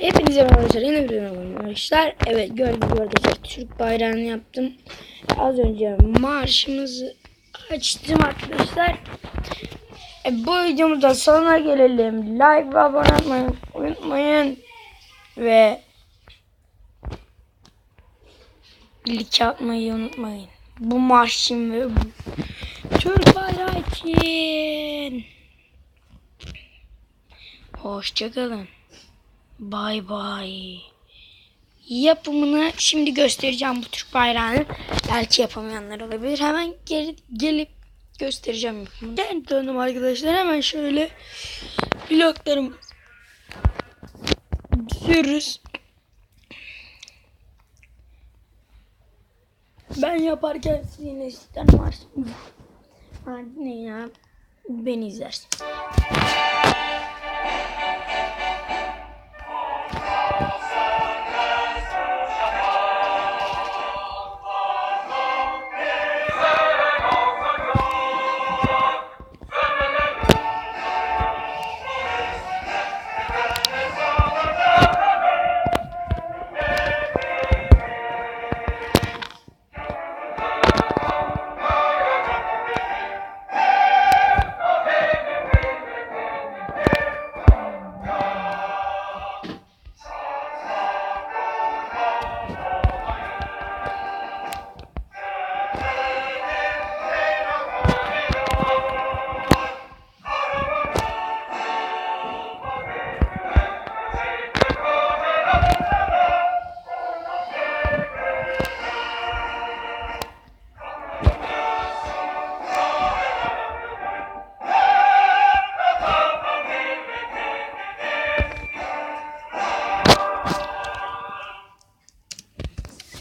Hepinize merhaba arkadaşlar. Yeni bir videom arkadaşlar. Evet gördüğünüz arkadaşlar Türk bayrağını yaptım. Az önce marşımızı açtım arkadaşlar. E, bu videomuzda sonuna gelelim. Like ve abone olmayı unutmayın. Ve like atmayı unutmayın. Bu marşım ve bu Türk bayrağı için. Hoşçakalın. Bay bay. Yapımını şimdi göstereceğim bu Türk bayrağını. Belki yapamayanlar olabilir. Hemen geri gelip göstereceğim yapımını. Ben döndüm arkadaşlar. Hemen şöyle bloklarım diziyoruz. Ben yaparken siz yine sizden varsınız. Hadi ne ya? Beni izlersin.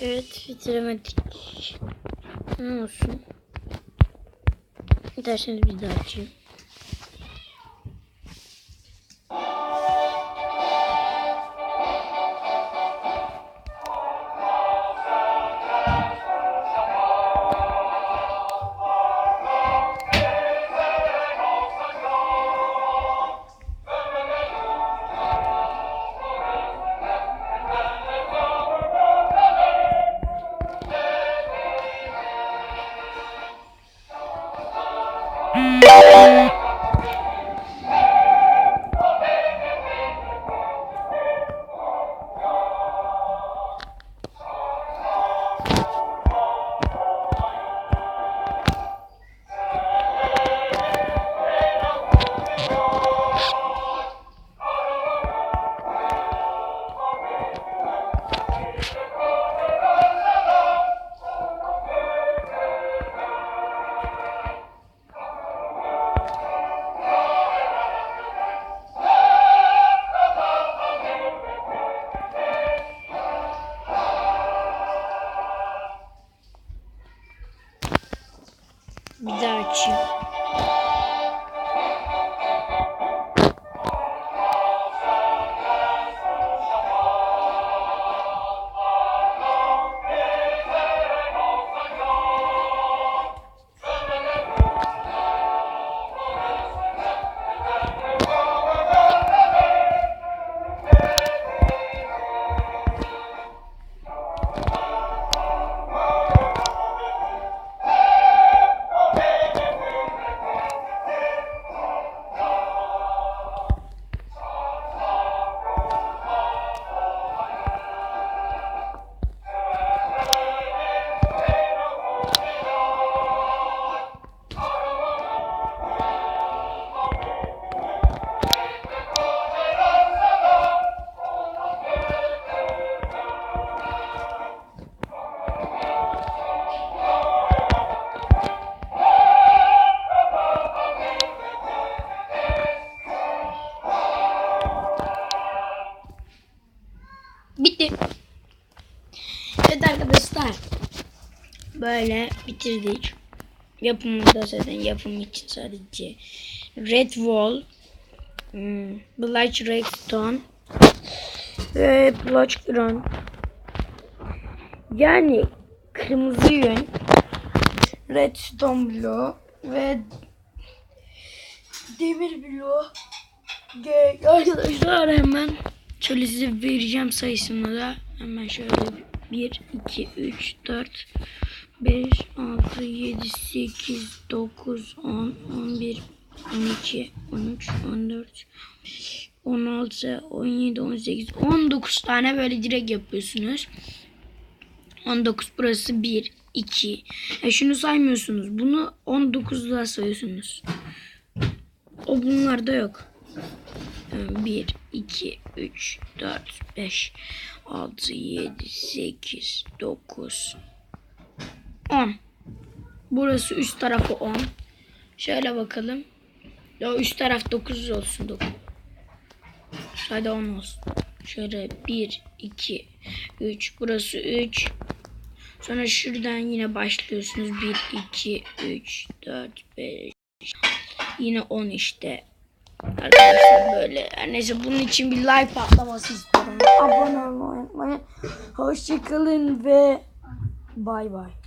Evet bitiremedik. Ne olsun? İsterseniz bir daha açayım. Evet arkadaşlar. Böyle bitirdik. Yapımında zaten yapım için sadece Red Wall, hmm, Black Redstone ve Black Ground. Yani kırmızı yün, Redstone bloğu ve demir bloğu. Ge- Arkadaşlar hemen Şöyle size vereceğim sayısını da hemen şöyle 1, 2, 3, 4, 5, 6, 7, 8, 9, 10, 11, 12, 13, 14, 16, 17, 18, 19 tane böyle direkt yapıyorsunuz. 19 burası 1, 2. E şunu saymıyorsunuz. Bunu 19'da sayıyorsunuz. O bunlarda yok. 1, 2, 3, 4, 5, 6, 7, 8, 9, 10. Burası üst tarafı 10. Şöyle bakalım. Ya üst taraf 9 olsun 9. Hadi 10 olsun. Şöyle 1, 2, 3. Burası 3. Sonra şuradan yine başlıyorsunuz. 1, 2, 3, 4, 5. Yine 10 işte. Arkadaşlar böyle. Neyse bunun için bir like patlaması istiyorum. Abone olmayı unutmayın. Hoşçakalın ve bay bay.